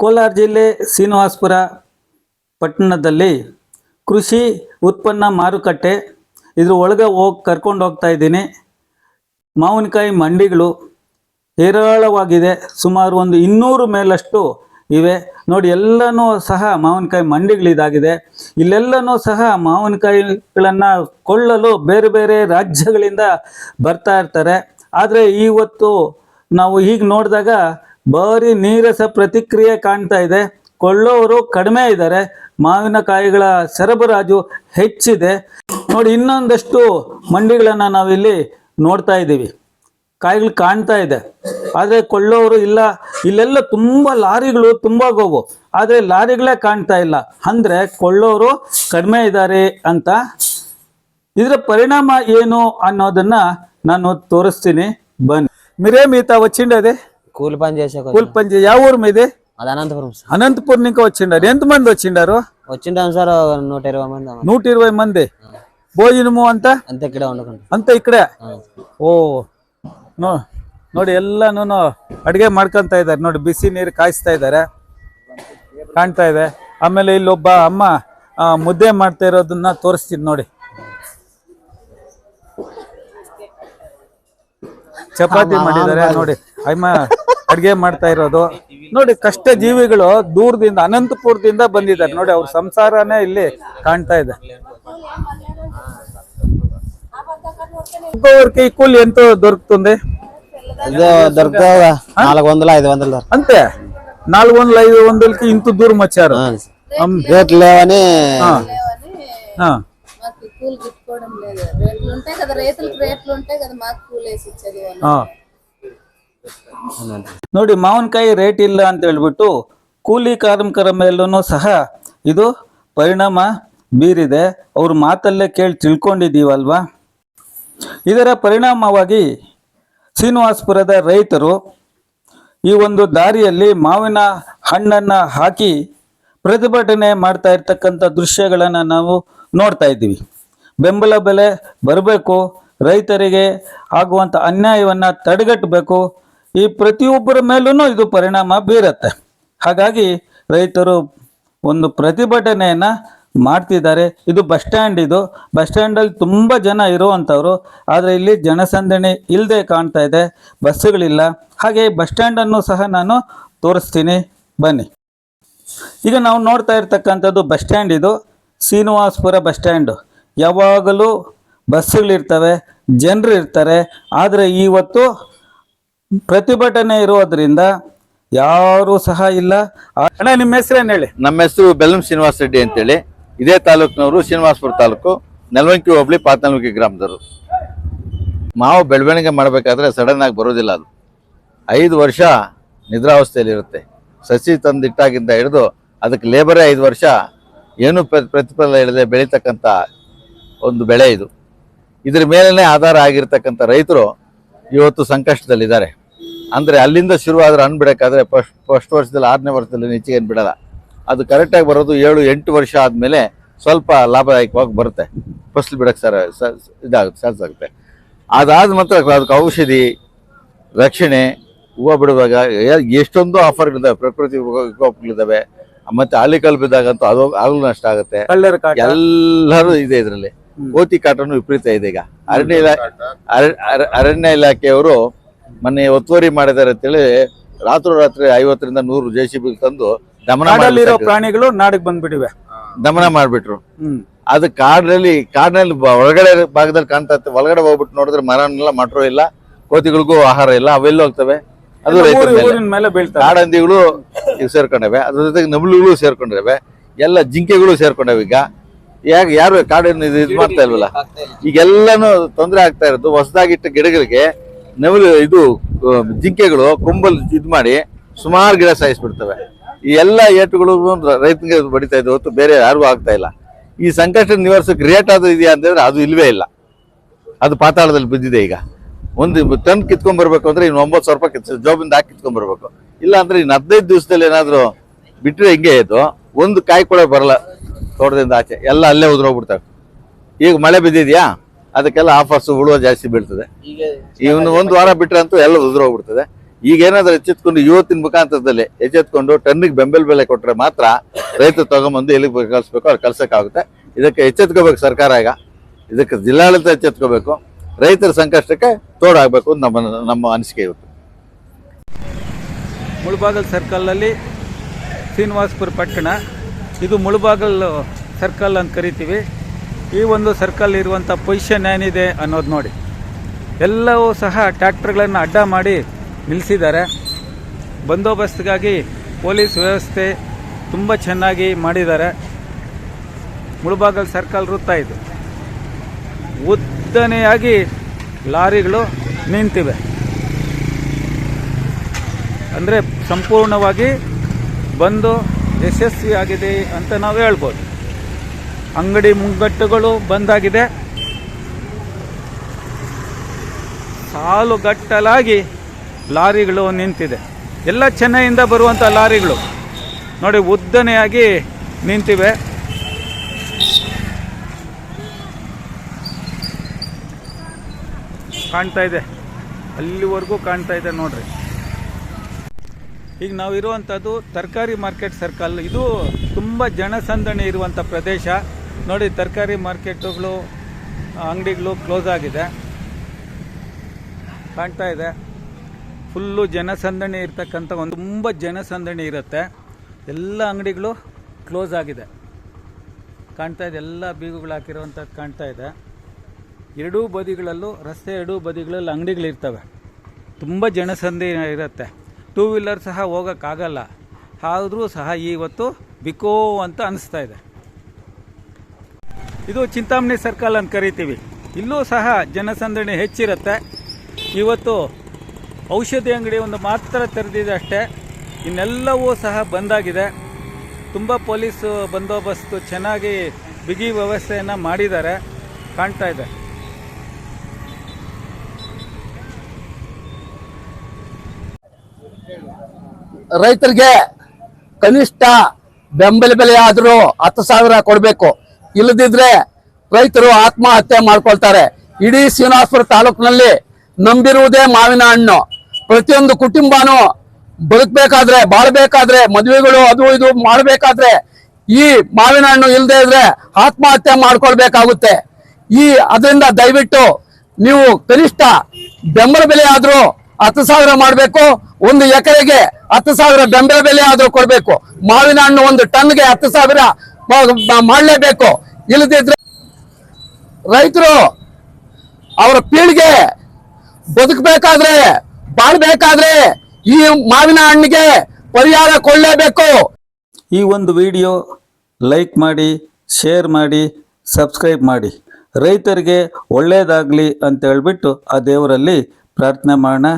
ಕೋಲಾರ ಜಿಲ್ಲೆ ಶ್ರೀನಿವಾಸಪುರ ಪಟ್ಟಣದಲ್ಲಿ ಕೃಷಿ ಉತ್ಪನ್ನ ಮಾರುಕಟ್ಟೆ ಇದ್ರ ಒಳಗೆ ಹೋಗಿ ಕರ್ಕೊಂಡು ಹೋಗ್ತಾ ಇದ್ದೀನಿ. ಮಾವಿನಕಾಯಿ ಮಂಡಿಗಳು ಹೇರಾಳವಾಗಿದೆ. ಸುಮಾರು ಒಂದು ಇನ್ನೂರು ಮೇಲಷ್ಟು ಇವೆ. ನೋಡಿ, ಎಲ್ಲನೂ ಸಹ ಮಾವಿನಕಾಯಿ ಮಂಡಿಗಳಿದಾಗಿದೆ ಇಲ್ಲೆಲ್ಲನೂ ಸಹ ಮಾವಿನಕಾಯಿಗಳನ್ನು ಕೊಳ್ಳಲು ಬೇರೆ ಬೇರೆ ರಾಜ್ಯಗಳಿಂದ ಬರ್ತಾ ಇರ್ತಾರೆ. ಆದರೆ ಇವತ್ತು ನಾವು ಈಗ ನೋಡಿದಾಗ ಭಾರಿ ನೀರಸ ಪ್ರತಿಕ್ರಿಯೆ ಕಾಣ್ತಾ ಇದೆ. ಕೊಳ್ಳೋರು ಕಡಿಮೆ ಇದ್ದಾರೆ. ಮಾವಿನಕಾಯಿಗಳ ಸರಬರಾಜು ಹೆಚ್ಚಿದೆ. ನೋಡಿ, ಇನ್ನೊಂದಷ್ಟು ಮಂಡಿಗಳನ್ನು ನಾವಿಲ್ಲಿ ನೋಡ್ತಾ ಇದ್ದೀವಿ. ಕಾಯಿಗಳು ಕಾಣ್ತಾ ಇದೆ. ಆದರೆ ಕೊಳ್ಳೋರು ಇಲ್ಲ. ಇಲ್ಲೆಲ್ಲ ತುಂಬ ಲಾರಿಗಳು ತುಂಬ ಗೋವು ಆದರೆ ಲಾರಿಗಳೇ ಕಾಣ್ತಾ ಇಲ್ಲ. ಅಂದರೆ ಕೊಳ್ಳೋರು ಕಡಿಮೆ ಇದ್ದಾರೆ ಅಂತ. ಇದರ ಪರಿಣಾಮ ಏನು ಅನ್ನೋದನ್ನು ನಾನು ತೋರಿಸ್ತೀನಿ. ಬನ್ನಿ. ಮಿರೇಮೀತ ವಚ್ಚಿಂಡದೆ కూలి పని చేసే కూలి పని చే- యా ఊరు మీది అది అనంతపురం సార్ అనంతపురం నుంచి వచ్చిండారు ఎంతమంది వచ్చిండారు వచ్చింటాం సార్ ఒక నూట ఇరవై మంది అమ్మ. నూట ఇరవై మంది భోజనము అంతా అంతే ఇక్కడే వండుకుంటాం ಅಂತ ಇಕ್ಕಡೆ ఆ. ಓ ನೋ ನೋಡಿ ಎಲ್ಲನೂ ಅಡುಗೆ ಮಾಡ್ಕೊಂತ ಇದ್ದಾರೆ ನೋಡಿ ಬಿಸಿ ನೀರು ಕಾಯಿಸ್ತಾ ಇದ್ದಾರೆ ಕಾಣ್ತಾ ಇದೆ ಆಮೇಲೆ ಇಲ್ಲೊಬ್ಬ ಅಮ್ಮ ಆ, ಮುದ್ದೆ ಮಾಡ್ತಾ ಇರೋದನ್ನ ತೋರಿಸ್ತೀನಿ ನೋಡಿ ಚಪಾತಿ ಮಾಡಿದ್ದಾರೆ ನೋಡಿ ಅಮ್ಮ ಅಡ್ಗೆ ಮಾಡ್ತಾ ಇರೋದು ನೋಡಿ ಕಷ್ಟ ಜೀವಿಗಳು ದೂರದಿಂದ ಅನಂತಪುರದಿಂದ ಬಂದಿದ್ದಾರೆ ನೋಡಿ ಅವ್ರ ಸಂಸಾರನೇ ಇಲ್ಲಿ ಕಾಣ್ತಾ ಇದೆ ఇంకొకరికి ఈ కూలి ఎంతో దొరుకుతుంది ఇది దొరుకుతావు నాలుగు వందలు ఐదు వందలు దొరుకుతాయి. అంతే నాలుగు వందల ఐదు వందలకి ఇంత దూరం వచ్చారు ఆ. రేట్లు లేవని ఆ. ఆ. మాకు కూలి గిట్టుకోవడం లేదు రేట్లు ఉంటాయి కదా రైతులకు రేట్లు ఉంటాయి కదా మాకు కూలి వేసి ఇచ్చేది వాళ్ళు ಆ. ನೋಡಿ, ಮಾವಿನಕಾಯಿ ರೇಟ್ ಇಲ್ಲ ಅಂತ ಹೇಳ್ಬಿಟ್ಟು ಕೂಲಿ ಕಾರ್ಮಿಕರ ಮೇಲೂ ಸಹ ಇದು ಪರಿಣಾಮ ಬೀರಿದೆ. ಅವ್ರ ಮಾತಲ್ಲೇ ಕೇಳಿ ತಿಳ್ಕೊಂಡಿದ್ದೀವಲ್ವಾ? ಇದರ ಪರಿಣಾಮವಾಗಿ ಶ್ರೀನಿವಾಸ್ಪುರದ ರೈತರು ಈ ಒಂದು ದಾರಿಯಲ್ಲಿ ಮಾವಿನ ಹಣ್ಣನ್ನು ಹಾಕಿ ಪ್ರತಿಭಟನೆ ಮಾಡ್ತಾ ಇರ್ತಕ್ಕಂಥ ದೃಶ್ಯಗಳನ್ನು ನಾವು ನೋಡ್ತಾ ಇದ್ದೀವಿ. ಬೆಂಬಲ ಬೆಲೆ ಬರಬೇಕು, ರೈತರಿಗೆ ಆಗುವಂಥ ಅನ್ಯಾಯವನ್ನು ತಡೆಗಟ್ಟಬೇಕು ಈ ಪ್ರತಿಯೊಬ್ಬರ ಮೇಲೂ ಇದು ಪರಿಣಾಮ ಬೀರುತ್ತೆ. ಹಾಗಾಗಿ ರೈತರು ಒಂದು ಪ್ರತಿಭಟನೆಯನ್ನು ಮಾಡ್ತಿದ್ದಾರೆ. ಇದು ಬಸ್ ಸ್ಟ್ಯಾಂಡ್ ಇದು. ಬಸ್ ಸ್ಟ್ಯಾಂಡಲ್ಲಿ ತುಂಬ ಜನ ಇರುವಂಥವ್ರು ಆದರೆ ಇಲ್ಲಿ ಜನಸಂದಣಿ ಇಲ್ಲದೆ ಕಾಣ್ತಾ ಇದೆ. ಬಸ್ಸುಗಳಿಲ್ಲ. ಹಾಗೆ ಬಸ್ ಸ್ಟ್ಯಾಂಡನ್ನು ಸಹ ನಾನು ತೋರಿಸ್ತೀನಿ. ಬನ್ನಿ. ಈಗ ನಾವು ನೋಡ್ತಾ ಇರ್ತಕ್ಕಂಥದ್ದು ಬಸ್ ಸ್ಟ್ಯಾಂಡ್ ಇದು. Srinivaspur bus stand. ಯಾವಾಗಲೂ ಬಸ್ಸುಗಳಿರ್ತವೆ. ಜನರು ಇರ್ತಾರೆ. ಆದರೆ ಇವತ್ತು ಪ್ರತಿಭಟನೆ ಇರೋದ್ರಿಂದ ಯಾರು ಸಹ ಇಲ್ಲ. ಅಣ್ಣ, ನಿಮ್ಮ ಹೆಸರೇನು ಹೇಳಿ? ನಮ್ಮ ಹೆಸರು ಬೆಲ್ಲಂ ಶ್ರೀನಿವಾಸ ರೆಡ್ಡಿ ಅಂತೇಳಿ. ಇದೇ ತಾಲೂಕಿನವರು ಶ್ರೀನಿವಾಸಪುರ ತಾಲೂಕು ನೆಲವಂಕಿ ಹೋಬಳಿ ಪಾತನಲ್ಕಿ ಗ್ರಾಮದವರು. ಮಾವು ಬೆಳವಣಿಗೆ ಮಾಡಬೇಕಾದ್ರೆ ಸಡನ್ ಆಗಿ ಬರೋದಿಲ್ಲ ಅದು. ಐದು ವರ್ಷ ನಿದ್ರಾವಸ್ಥೆಯಲ್ಲಿರುತ್ತೆ. ಸಸಿ ತಂದಿಟ್ಟಾಗಿಂದ ಹಿಡಿದು ಅದಕ್ಕೆ ಲೇಬರೇ ಐದು ವರ್ಷ ಏನು ಪ್ರ- ಪ್ರತಿಫಲ ಇಲ್ಲದೆ ಬೆಳೀತಕ್ಕಂಥ ಒಂದು ಬೆಳೆ ಇದು. ಇದ್ರ ಮೇಲೇ ಆಧಾರ ಆಗಿರ್ತಕ್ಕಂಥ ರೈತರು ಇವತ್ತು ಸಂಕಷ್ಟದಲ್ಲಿದ್ದಾರೆ. ಅಂದರೆ ಅಲ್ಲಿಂದ ಶುರುವಾದ್ರೆ ಹಣ್ಣು ಬಿಡೋಕ್ಕಾದರೆ ಫಸ್ಟ್ ಫಸ್ಟ್ ವರ್ಷದಲ್ಲಿ ಆರನೇ ವರ್ಷದಲ್ಲಿ ಹೆಚ್ಚಿಗೆ ಏನು ಬಿಡಲ್ಲ. ಅದು ಕರೆಕ್ಟಾಗಿ ಬರೋದು ಏಳು ಎಂಟು ವರ್ಷ ಆದಮೇಲೆ ಸ್ವಲ್ಪ ಲಾಭದಾಯಕವಾಗಿ ಬರುತ್ತೆ. ಫಸ್ಲು ಬಿಡೋಕ್ಕೆ ಸರ ಇದಾಗುತ್ತೆ ಸಾಧ್ಯ ಆಗುತ್ತೆ. ಅದಾದ ಮಾತ್ರ ಅದಕ್ಕೆ ಔಷಧಿ ರಕ್ಷಣೆ ಹೂವು ಬಿಡುವಾಗ ಎಷ್ಟೊಂದು ಆಫರ್ಗಳಿದ್ದಾವೆ. ಪ್ರಕೃತಿ ವಿಕೋಪಗಳಿದ್ದಾವೆ ಮತ್ತು ಆಲಿಕಲ್ ಬಿದ್ದಾಗಂತೂ ಅದು ಆಗಲೂ ನಷ್ಟ ಆಗುತ್ತೆ. ಎಲ್ಲರೂ ಇದೆ ಇದರಲ್ಲಿ. ಕೋತಿ ಕಾಟನು ವಿಪರೀತ ಇದೆ ಈಗ. ಅರಣ್ಯ ಇಲಾಖೆ ಅರ- ಅರ- ಅರಣ್ಯ ಇಲಾಖೆಯವರು ಮೊನ್ನೆ ಒತ್ತುವರಿ ಮಾಡಿದ್ದಾರೆ ಅಂತೇಳಿ ರಾತ್ರೋರಾತ್ರಿ ಐವತ್ತರಿಂದ ನೂರು ಜೆ ಸಿ ಬಿ ತಂದು ದಮನ ಕಾಡಲ್ಲಿರೋ. ಪ್ರಾಣಿಗಳು ನಾಡಿಗೆ ಬಂದ್ಬಿಟ್ಟಿವೆ. ದಮನ ಮಾಡ್ಬಿಟ್ರು. ಹ್ಮ್. ಅದು ಕಾಡಲ್ಲಿ ಕಾಡಿನಲ್ಲಿ ಒಳಗಡೆ ಭಾಗದಲ್ಲಿ ಕಾಣ್ತಾ ಇತ್ತು. ಒಳಗಡೆ ಹೋಗ್ಬಿಟ್ಟು ನೋಡಿದ್ರೆ ಮರನೆಲ್ಲ ಮಟ್ರು ಇಲ್ಲ ಕೋತಿಗಳಿಗೂ ಆಹಾರ ಇಲ್ಲ ಅವೆಲ್ಲ ಹೋಗ್ತವೆ. ಅದು ರೈತರ ಊರಿ- ಮೇಲೆ. ಊರಿನ ಮೇಲೆ ಬೀಳ್ತಾರೆ ಕಾಡಂದಿಗಳು ಸೇರ್ಕೊಂಡವೆ. ಅದ್ರ ಜೊತೆಗೆ ನವಿಲುಗಳು ಸೇರ್ಕೊಂಡಿವೆ. ಎಲ್ಲ ಜಿಂಕೆಗಳು ಸೇರ್ಕೊಂಡವೆ ಈಗ. ಯಾಕೆ ಯಾರು ಕಾಡನ್ನು ಇದು ಇದು ಮಾಡ್ತಾ ಇಲ್ವಲ್ಲ? ಈಗೆಲ್ಲಾನು ತೊಂದರೆ ಆಗ್ತಾ ಇರೋದು. ಹೊಸದಾಗಿಟ್ಟ ಗಿಡಗಳಿಗೆ ನವಿಲು ಇದು ಜಿಂಕೆಗಳು ಕೊಂಬಲ್ ಇದು ಮಾಡಿ ಸುಮಾರು ಗಿಡ ಸಾಯಿಸ್ಬಿಡ್ತವೆ. ಈ ಎಲ್ಲ ಏಟುಗಳು ರೈತನಿಗೆ ಬಡಿತಾ ಇದೆ ಹೊತ್ತು ಬೇರೆ ಯಾರಿಗೂ ಆಗ್ತಾ ಇಲ್ಲ. ಈ ಸಂಕಷ್ಟ ನಿವಾರಿಸೋಕೆ ರೇಟ್ ಅದು ಇದೆಯಾ ಅಂತಂದ್ರೆ ಅದು ಇಲ್ವೇ ಇಲ್ಲ. ಅದು ಪಾತಾಳದಲ್ಲಿ ಬಿದ್ದಿದೆ ಈಗ. ಒಂದು ಟನ್ ಕಿತ್ಕೊಂಡ್ ಬರ್ಬೇಕು ಅಂದ್ರೆ ಇನ್ನು ಒಂಬತ್ತು ಸಾವಿರ ರೂಪಾಯಿ ಕಿತ್- ಜೋಬಿಂದ ಹಾಕಿ ಕಿತ್ಕೊಂಡ್ ಬರ್ಬೇಕು. ಇಲ್ಲ ಅಂದ್ರೆ ಇನ್ನು ಹದಿನೈದು ದಿವಸದಲ್ಲಿ ಏನಾದರೂ ಬಿಟ್ಟರೆ ಹಿಂಗೆ ಇದು? ಒಂದು ಕಾಯಿ ಕೂಡ ಬರಲ್ಲ. ತೋಟದಿಂದ ಆಚೆ ಎಲ್ಲ ಅಲ್ಲೇ ಉದುರೋಗ್ಬಿಡ್ತವೆ. ಈಗ ಮಳೆ ಬಿದ್ದಿದ್ಯಾ? ಅದಕ್ಕೆಲ್ಲ ಆಫರ್ಸ್ ಉಳುವ ಜಾಸ್ತಿ ಬೀಳ್ತದೆ. ಇವನು ಒಂದು ವಾರ ಬಿಟ್ರೆ ಅಂತೂ ಎಲ್ಲ ಉದುರೋಗ್ಬಿಡ್ತದೆ. ಈಗ ಏನಾದ್ರೂ ಎಚ್ಚೆತ್ಕೊಂಡು ಇವತ್ತಿನ ಮುಖಾಂತರದಲ್ಲಿ ಎಚ್ಚೆತ್ಕೊಂಡು ಟನ್ನಿಗೆ ಬೆಂಬಲ ಬೆಲೆ ಕೊಟ್ರೆ ಮಾತ್ರ ರೈತರು ತಗೊಂಬಂದು ಎಲ್ಲಿಗೆ ಕಳಿಸ್ಬೇಕು ಅವ್ರು ಕಳ್ಸೋಕ್ಕಾಗುತ್ತೆ. ಇದಕ್ಕೆ ಎಚ್ಚೆತ್ಕೋಬೇಕು ಸರ್ಕಾರ ಈಗ. ಇದಕ್ಕೆ ಜಿಲ್ಲಾಡಳಿತ ಎಚ್ಚೆತ್ಕೋಬೇಕು. ರೈತರ ಸಂಕಷ್ಟಕ್ಕೆ ತೋಡಾಗಬೇಕು ಅಂತ ನಮ್ಮ ನಮ್ಮ ಅನಿಸಿಕೆ ಇವತ್ತು. ಮುಳಬಾಗಲ್ ಸರ್ಕಲ್ನಲ್ಲಿ ಶ್ರೀನಿವಾಸಪುರ ಪಟ್ಟಣ. ಇದು ಮುಳುಬಾಗಲು ಸರ್ಕಲ್ ಅಂತ ಕರಿತೀವಿ. ಈ ಒಂದು ಸರ್ಕಲ್ ಇರುವಂಥ ಪೊಸಿಷನ್ ಏನಿದೆ ಅನ್ನೋದು ನೋಡಿ. ಎಲ್ಲವೂ ಸಹ ಟ್ಯಾಕ್ಟರ್ಗಳನ್ನು ಅಡ್ಡ ಮಾಡಿ ನಿಲ್ಲಿಸಿದ್ದಾರೆ ಬಂದೋಬಸ್ತ್ಗಾಗಿ ಪೊಲೀಸ್ ವ್ಯವಸ್ಥೆ ತುಂಬ ಚೆನ್ನಾಗಿ ಮಾಡಿದ್ದಾರೆ. ಮುಳುಬಾಗಲ್ ಸರ್ಕಲ್ ವೃತ್ತ ಇದು. ಉದ್ದನೆಯಾಗಿ ಲಾರಿಗಳು ನಿಂತಿವೆ. ಅಂದರೆ ಸಂಪೂರ್ಣವಾಗಿ ಬಂದು ಯಶಸ್ವಿಯಾಗಿದೆ ಅಂತ ನಾವು ಹೇಳ್ಬೋದು. ಅಂಗಡಿ ಮುಂಗಟ್ಟುಗಳು ಬಂದಾಗಿದೆ. ಸಾಲುಗಟ್ಟಲಾಗಿ ಲಾರಿಗಳು ನಿಂತಿದೆ. ಎಲ್ಲ ಚೆನ್ನೈಯಿಂದ ಬರುವಂಥ ಲಾರಿಗಳು ನೋಡಿ ಉದ್ದನೆಯಾಗಿ ನಿಂತಿವೆ. ಕಾಣ್ತಾ ಇದೆ. ಅಲ್ಲಿವರೆಗೂ ಕಾಣ್ತಾ ಇದೆ ನೋಡ್ರಿ. ಈಗ ನಾವು ಇರುವಂಥದ್ದು ತರಕಾರಿ ಮಾರ್ಕೆಟ್ ಸರ್ಕಲ್ ಇದು ತುಂಬ ಜನಸಂದಣಿ ಇರುವಂಥ ಪ್ರದೇಶ. ನೋಡಿ, ತರಕಾರಿ ಮಾರ್ಕೆಟುಗಳು ಅಂಗಡಿಗಳು ಕ್ಲೋಸ್ ಆಗಿದೆ. ಕಾಣ್ತಾ ಇದೆ. ಫುಲ್ಲು ಜನಸಂದಣಿ ಇರ್ತಕ್ಕಂಥ ಒಂದು, ತುಂಬ ಜನಸಂದಣಿ ಇರುತ್ತೆ. ಎಲ್ಲ ಅಂಗಡಿಗಳು ಕ್ಲೋಸ್ ಆಗಿದೆ. ಕಾಣ್ತಾ ಇದೆ, ಎಲ್ಲ ಬೀಗುಗಳು ಹಾಕಿರುವಂಥದ್ದು ಕಾಣ್ತಾ ಇದೆ. ಎರಡೂ ಬದಿಗಳಲ್ಲೂ, ರಸ್ತೆ ಎರಡೂ ಬದಿಗಳಲ್ಲಿ ಅಂಗಡಿಗಳಿರ್ತವೆ ತುಂಬ ಜನಸಂದಿ ಇರುತ್ತೆ. ಟೂ ವೀಲರ್ ಸಹ ಹೋಗೋಕ್ಕಾಗಲ್ಲ. ಆದರೂ ಸಹ ಇವತ್ತು ಬಿಕೋ ಅಂತ ಅನಿಸ್ತಾ ಇದೆ. ಇದು ಚಿಂತಾಮಣಿ ಸರ್ಕಲ್ ಅಂತ ಕರಿತೀವಿ. ಇಲ್ಲೂ ಸಹ ಜನಸಂದಣಿ ಹೆಚ್ಚಿರುತ್ತೆ. ಇವತ್ತು ಔಷಧಿ ಅಂಗಡಿ ಒಂದು ಮಾತ್ರ ತೆರೆದಿದೆ ಅಷ್ಟೇ. ಇನ್ನೆಲ್ಲವೂ ಸಹ ಬಂದಾಗಿದೆ. ತುಂಬ ಪೊಲೀಸ್ ಬಂದೋಬಸ್ತು ಚೆನ್ನಾಗಿ ಬಿಗಿ ವ್ಯವಸ್ಥೆಯನ್ನು ಮಾಡಿದ್ದಾರೆ. ಕಾಣ್ತಾ ಇದೆ. ರೈತರಿಗೆ ಕನಿಷ್ಠ ಬೆಂಬಲ ಬೆಲೆ ಆದರೂ ಹತ್ತು ಸಾವಿರ ಕೊಡಬೇಕು. ಇಲ್ಲದಿದ್ರೆ ರೈತರು ಆತ್ಮಹತ್ಯೆ ಮಾಡ್ಕೊಳ್ತಾರೆ. ಇಡೀ ಶ್ರೀನಿವಾಸಪುರ ತಾಲೂಕಿನಲ್ಲಿ ನಂಬಿರುವುದೇ ಮಾವಿನ ಹಣ್ಣು. ಪ್ರತಿಯೊಂದು ಕುಟುಂಬನೂ ಬದುಕಬೇಕಾದ್ರೆ, ಬಾಳ್ಬೇಕಾದ್ರೆ, ಮದುವೆಗಳು ಅದು ಇದು ಮಾಡಬೇಕಾದ್ರೆ ಈ ಮಾವಿನ ಹಣ್ಣು ಇಲ್ಲದೆ ಇದ್ರೆ ಆತ್ಮಹತ್ಯೆ ಮಾಡ್ಕೊಳ್ಬೇಕಾಗುತ್ತೆ. ಈ ಅದರಿಂದ ದಯವಿಟ್ಟು ನೀವು ಕನಿಷ್ಠ ಬೆಂಬಲ ಬೆಲೆ ಆದರೂ ಹತ್ತು ಸಾವಿರ ಮಾಡಬೇಕು. ಒಂದು ಎಕರೆಗೆ ಹತ್ತು ಸಾವಿರ ಬೆಂಬಲ ಬೆಲೆ ಆದ್ರೂ ಕೊಡಬೇಕು. ಮಾವಿನ ಹಣ್ಣು ಒಂದು ಟನ್ಗೆ ಹತ್ತು ಸಾವಿರ ಮಾಡಲೇಬೇಕು. ಇಲ್ಲದಿದ್ರೆ ರೈತರು ಅವರ ಪೀಳಿಗೆ ಬದುಕಬೇಕಾದ್ರೆ, ಬಾಳ್ಬೇಕಾದ್ರೆ ಈ ಮಾವಿನ ಹಣ್ಣಿಗೆ ಪರಿಹಾರ ಕೊಡಲೇಬೇಕು. ಈ ಒಂದು ವಿಡಿಯೋ ಲೈಕ್ ಮಾಡಿ, ಶೇರ್ ಮಾಡಿ, ಸಬ್ಸ್ಕ್ರೈಬ್ ಮಾಡಿ. ರೈತರಿಗೆ ಒಳ್ಳೆಯದಾಗಲಿ ಅಂತ ಹೇಳ್ಬಿಟ್ಟು ಆ ದೇವರಲ್ಲಿ ಪ್ರಾರ್ಥನೆ ಮಾಡೋಣ.